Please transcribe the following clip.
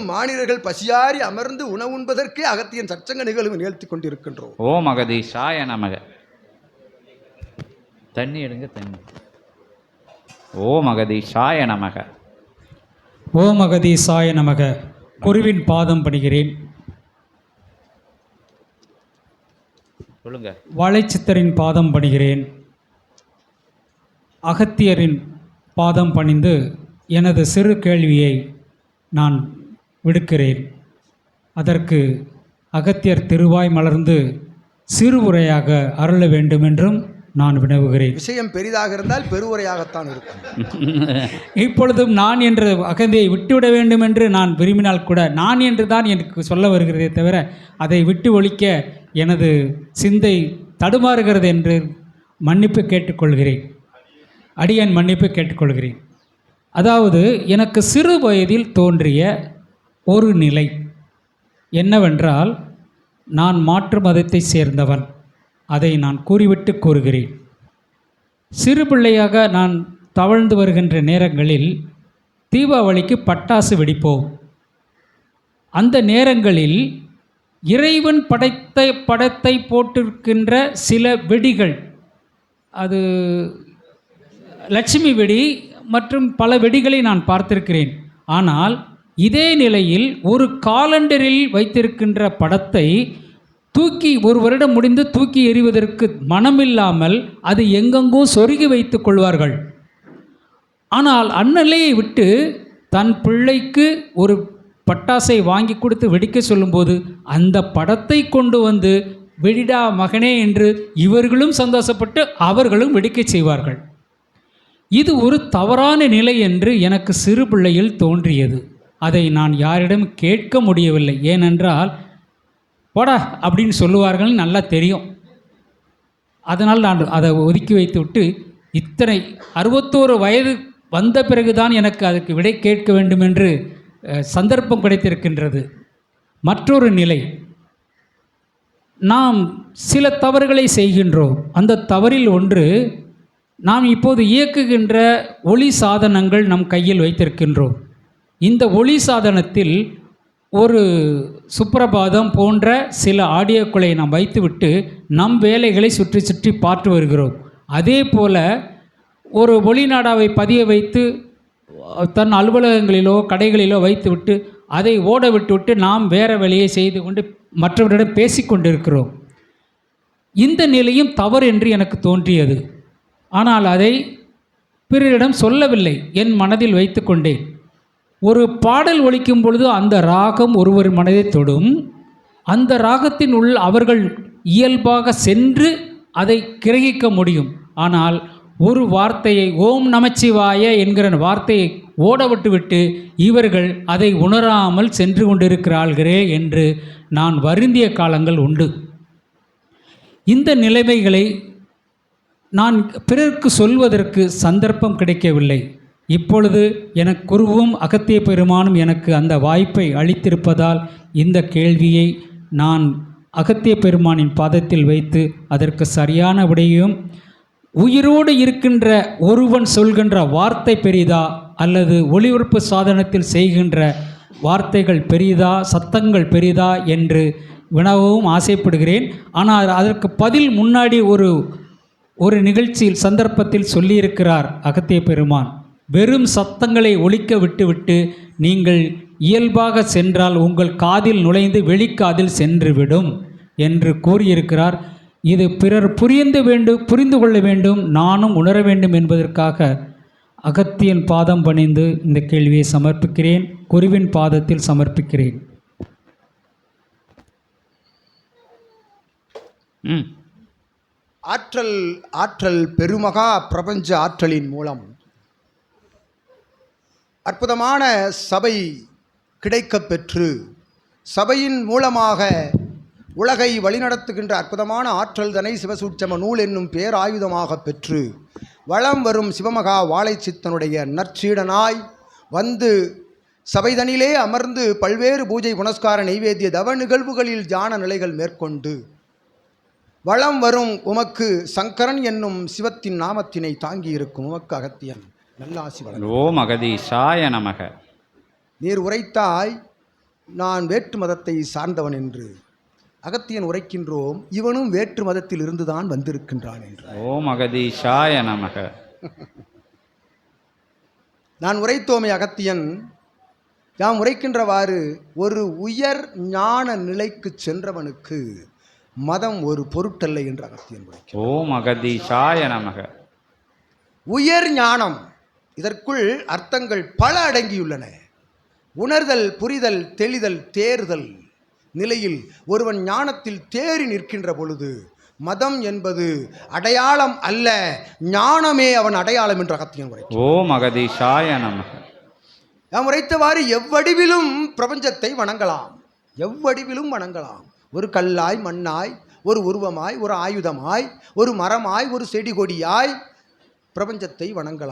வரும் மாநிலர்கள் பசியாரி அமர்ந்து உணவுண்பதற்கே அகத்தியன் சச்சங்க நிகழ்வு நிகழ்த்தி கொண்டிருக்கின்றோம். ஓம் அகதீஷாய நமக. தண்ணி எடுங்க தண்ணி. ஓம் அகதீஷாய நமக. ஓம் அகதீசாய நமக. குருவின் பாதம் பணிகிறேன். சொல்லுங்க. வாழைச்சித்தரின் பாதம் பணிகிறேன். அகத்தியரின் பாதம் பணிந்து எனது சிறு கேள்வியை நான் விடுக்கிறேன். அதற்கு அகத்தியர் திருவாய் மலர்ந்து சிறு உரையாக அருள வேண்டுமென்றும் நான் வினவுகிறேன். விஷயம் பெரிதாக இருந்தால் பெருவுரையாகத்தான் இருக்கும். இப்பொழுதும் நான் என்ற அகந்தையை விட்டுவிட வேண்டும் என்று நான் விரும்பினால் கூட நான் என்று தான் எனக்கு சொல்ல வருகிறதே தவிர அதை விட்டு ஒழிக்க எனது சிந்தை தடுமாறுகிறது என்று மன்னிப்பு கேட்டுக்கொள்கிறேன். அடியன் மன்னிப்பு கேட்டுக்கொள்கிறேன். அதாவது எனக்கு சிறு வயதில் தோன்றிய ஒரு நிலை என்னவென்றால் நான் மாற்று மதத்தை சேர்ந்தவன். அதை நான் கூறிவிட்டு கூறுகிறேன். சிறு பிள்ளையாக நான் தவழ்ந்து வருகின்ற நேரங்களில் தீபாவளிக்கு பட்டாசு வெடிப்போம். அந்த நேரங்களில் இறைவன் படைத்த படத்தை போட்டிருக்கின்ற சில வெடிகள் அது லட்சுமி வெடி மற்றும் பல வெடிகளை நான் பார்த்திருக்கிறேன். ஆனால் இதே நிலையில் ஒரு காலண்டரில் வைத்திருக்கின்ற படத்தை தூக்கி ஒரு வருடம் முடிந்து தூக்கி எறிவதற்கு மனமில்லாமல் அது எங்கெங்கோ சொருகி வைத்துக் கொள்வார்கள். ஆனால் அண்ணலையை விட்டு தன் பிள்ளைக்கு ஒரு பட்டாசை வாங்கி கொடுத்து வெடிக்க சொல்லும்போது அந்த படத்தை கொண்டு வந்து வெடிடா மகனே என்று இவர்களும் சந்தோஷப்பட்டு அவர்களும் வெடிக்க செய்வார்கள். இது ஒரு தவறான நிலை என்று எனக்கு சிறு பிள்ளையில் தோன்றியது. அதை நான் யாரிடம் கேட்க முடியவில்லை. ஏனென்றால் போடா அப்படின்னு சொல்லுவார்கள் நல்லா தெரியும். அதனால் நான் அதை ஒதுக்கி வைத்து விட்டு இத்தனை அறுபத்தோரு வயது வந்த பிறகுதான் எனக்கு அதுக்கு விடை கேட்க வேண்டும் என்று சந்தர்ப்பம் கிடைத்திருக்கின்றது. மற்றொரு நிலை நாம் சில தவறுகளை செய்கின்றோம். அந்த தவறில் ஒன்று நாம் இப்போது இயக்குகின்ற ஒளி சாதனங்கள் நம் கையில் வைத்திருக்கின்றோம். இந்த ஒளி சாதனத்தில் ஒரு சுப்பிரபாதம் போன்ற சில ஆடியோக்களை நாம் வைத்துவிட்டு நம் வேலைகளை சுற்றி சுற்றி பார்த்து வருகிறோம். அதே போல ஒரு ஒளிநாடாவை பதிய வைத்து தன் அலுவலகங்களிலோ கடைகளிலோ வைத்துவிட்டு அதை ஓட விட்டுவிட்டு நாம் வேறு வேலையை செய்து கொண்டு மற்றவரிடம் பேசிக்கொண்டிருக்கிறோம் இந்த நிலையும் தவறு என்று எனக்கு தோன்றியது. ஆனால் அதை பிறரிடம் சொல்லவில்லை. என் மனதில் வைத்துக்கொண்டேன் ஒரு பாடல் ஒலிக்கும் பொழுது அந்த ராகம் ஒருவர் மனதை தொடும். அந்த ராகத்தின் உள் அவர்கள் இயல்பாக சென்று அதை கிரகிக்க முடியும். ஆனால் ஒரு வார்த்தையை ஓம் நமச்சிவாய என்கிற வார்த்தையை ஓட விட்டுவிட்டு இவர்கள் அதை உணராமல் சென்று கொண்டிருக்கிறார்களே என்று நான் வருந்திய காலங்கள் உண்டு. இந்த நிலைமைகளை நான் பிறருக்கு சொல்வதற்கு சந்தர்ப்பம் கிடைக்கவில்லை. இப்பொழுது எனக்கு குருவும் அகத்திய பெருமானும் எனக்கு அந்த வாய்ப்பை அளித்திருப்பதால் இந்த கேள்வியை நான் அகத்திய பெருமானின் பாதத்தில் வைத்து அதற்கு சரியான விடையும் உயிரோடு இருக்கின்ற ஒருவன் சொல்கின்ற வார்த்தை பெரிதா அல்லது ஒளிபரப்பு சாதனத்தில் செய்கின்ற வார்த்தைகள் பெரிதா சத்தங்கள் பெரிதா என்று வினவவும் ஆசைப்படுகிறேன். ஆனால் அதற்கு பதில் முன்னாடி ஒரு ஒரு நிகழ்ச்சியில் சந்தர்ப்பத்தில் சொல்லியிருக்கிறார் அகத்திய பெருமான். வெறும் சத்தங்களை ஒலிக்க விட்டுவிட்டு நீங்கள் இயல்பாக சென்றால் உங்கள் காதில் நுழைந்து வெளிக்காதில் சென்றுவிடும் என்று கூறியிருக்கிறார். இது பிறர் புரிந்து வேண்டும் புரிந்து கொள்ள வேண்டும் நானும் உணர வேண்டும் என்பதற்காக அகத்தியன் பாதம் பணிந்து இந்த கேள்வியை சமர்ப்பிக்கிறேன். குருவின் பாதத்தில் சமர்ப்பிக்கிறேன். ம். ஆற்றல் ஆற்றல் பெருமகா பிரபஞ்ச ஆற்றலின் மூலம் அற்புதமான சபை கிடைக்கப் பெற்று சபையின் மூலமாக உலகை வழிநடத்துகின்ற அற்புதமான ஆற்றல் தனை சிவசூட்சம நூல் என்னும் பேராயுதமாக பெற்று வளம் வரும் சிவமகா வாழைச்சித்தனுடைய நற்சீடனாய் வந்து சபைதனிலே அமர்ந்து பல்வேறு பூஜை புனஸ்கார நைவேத்திய தவ நிகழ்வுகளில் தியான நிலைகள் மேற்கொண்டு வளம் வரும் உமக்கு சங்கரன் என்னும் சிவத்தின் நாமத்தினை தாங்கியிருக்கும் உமக்கு அகத்தியன். நல்லாசி வளம் ஓம் அகதீஷாய நமக. நீர் உரைத்தாய் நான் வேற்று மதத்தை சார்ந்தவன் என்று. அகத்தியன் உரைக்கின்றோம் இவனும் வேற்று மதத்தில் இருந்துதான் வந்திருக்கின்றான் என்று. ஓம் அகதீஷாய நமக. நான் உரைத்தோமே அகத்தியன் யாம் உரைக்கின்றவாறு ஒரு உயர் ஞான நிலைக்கு சென்றவனுக்கு மதம் ஒரு பொருட்டல்ல என்று அகத்தியன் உரைக்கிறார் ஓம் அகதீஷாய நமக. உயர் ஞானம் இதற்குள் அர்த்தங்கள் பல அடங்கியுள்ளன. உணர்தல் புரிதல் தெளிதல் தேர்தல் நிலையில் ஒருவன் ஞானத்தில் தேறி நிற்கின்ற பொழுது மதம் என்பது அடையாளம் அல்ல ஞானமே அவன் அடையாளம் என்று அகத்தியன் உரை ஓம் அகதீஷாய நமக. நாம் உரைத்தவாறு எவ்வடிவிலும் பிரபஞ்சத்தை வணங்கலாம். எவ்வடிவிலும் வணங்கலாம். ஒரு கல்லாய் மண்ணாய் ஒரு உருவமாய் ஒரு ஆயுதமாய் ஒரு மரமாய் ஒரு செடி கொடியாய் பிரபஞ்சத்தை வணங்கலாம்.